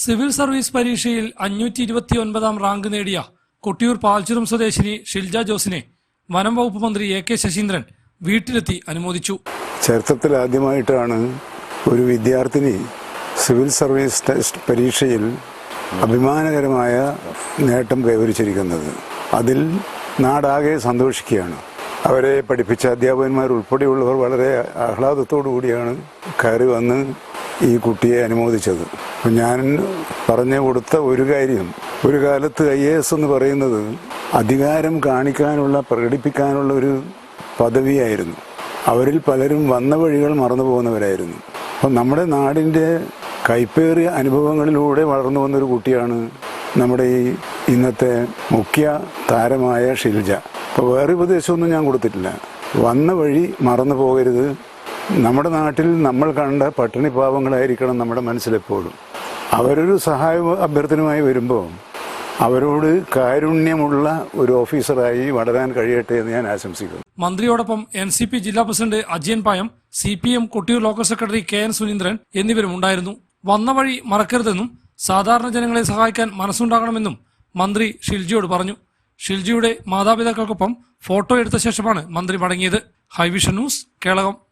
Civil service പരീക്ഷയിൽ അഞ്ഞൂറ്റി ഇരുപത്തി ഒൻപതാം റാങ്ക് നേടിയ കൊട്ടിയൂർ പാൽച്ചുരം സ്വദേശിനി ഷിൽജ ജോസിനെ വനം വകുപ്പ് മന്ത്രി എ കെ ശശീന്ദ്രൻ വീട്ടിലെത്തി അനുമോദിച്ചു. ചരിത്രത്തിൽ ആദ്യമായിട്ടാണ് ഒരു വിദ്യാർത്ഥിനി സിവിൽ സർവീസ് ടെസ്റ്റ് പരീക്ഷയിൽ അഭിമാനകരമായ നേട്ടം കൈവരിച്ചിരിക്കുന്നത്. അതിൽ നാടാകെ സന്തോഷിക്കുകയാണ്. അവരെ പഠിപ്പിച്ച അധ്യാപകന്മാർ ഉൾപ്പെടെയുള്ളവർ വളരെ ആഹ്ലാദത്തോടു കൂടിയാണ് കയറി വന്ന് ഈ കുട്ടിയെ അനുമോദിച്ചത്. ഞാൻ പറഞ്ഞു കൊടുത്ത ഒരു കാര്യം ഒരു കാലത്ത് ഐ എ എസ് എന്ന് പറയുന്നത് അധികാരം കാണിക്കാനുള്ള പ്രകടിപ്പിക്കാനുള്ള ഒരു പദവിയായിരുന്നു. അവരിൽ പലരും വന്ന വഴികൾ മറന്നു പോകുന്നവരായിരുന്നു. അപ്പം നമ്മുടെ നാടിന്റെ കൈപ്പേറിയ അനുഭവങ്ങളിലൂടെ വളർന്നു വന്നൊരു കുട്ടിയാണ് നമ്മുടെ ഈ ഇന്നത്തെ മുഖ്യ താരമായ ഷിൽജ. അപ്പോൾ വേറെ ഉപദേശമൊന്നും ഞാൻ കൊടുത്തിട്ടില്ല. വന്ന വഴി മറന്നു പോകരുത്. നമ്മുടെ നാട്ടിൽ നമ്മൾ കണ്ട പട്ടിണി പാവങ്ങളായിരിക്കണം നമ്മുടെ മനസ്സിലെപ്പോഴും. അവരൊരു സഹായ അഭ്യർത്ഥനമായി വരുമ്പോൾ അവരോട് കാരുണ്യമുള്ള ഒരു ഓഫീസറായി വളരാൻ കഴിയട്ടെ എന്ന് ഞാൻ ആശംസിക്കുന്നു. മന്ത്രിയോടൊപ്പം എൻ സി പി ജില്ലാ president Ajayan Payam C P M Kottiyoor local secretary K N Suneendran എന്നിവരും ഉണ്ടായിരുന്നു. വന്ന വഴി മറക്കരുതെന്നും സാധാരണ ജനങ്ങളെ സഹായിക്കാൻ മനസ്സുണ്ടാകണമെന്നും മന്ത്രി ഷിൽജിയോട് പറഞ്ഞു. ഷിൽജിയുടെ മാതാപിതാക്കൾക്കൊപ്പം ഫോട്ടോ എടുത്ത ശേഷമാണ് മന്ത്രി മടങ്ങിയത് ഹൈവിഷൻ ന്യൂസ് കേളകം.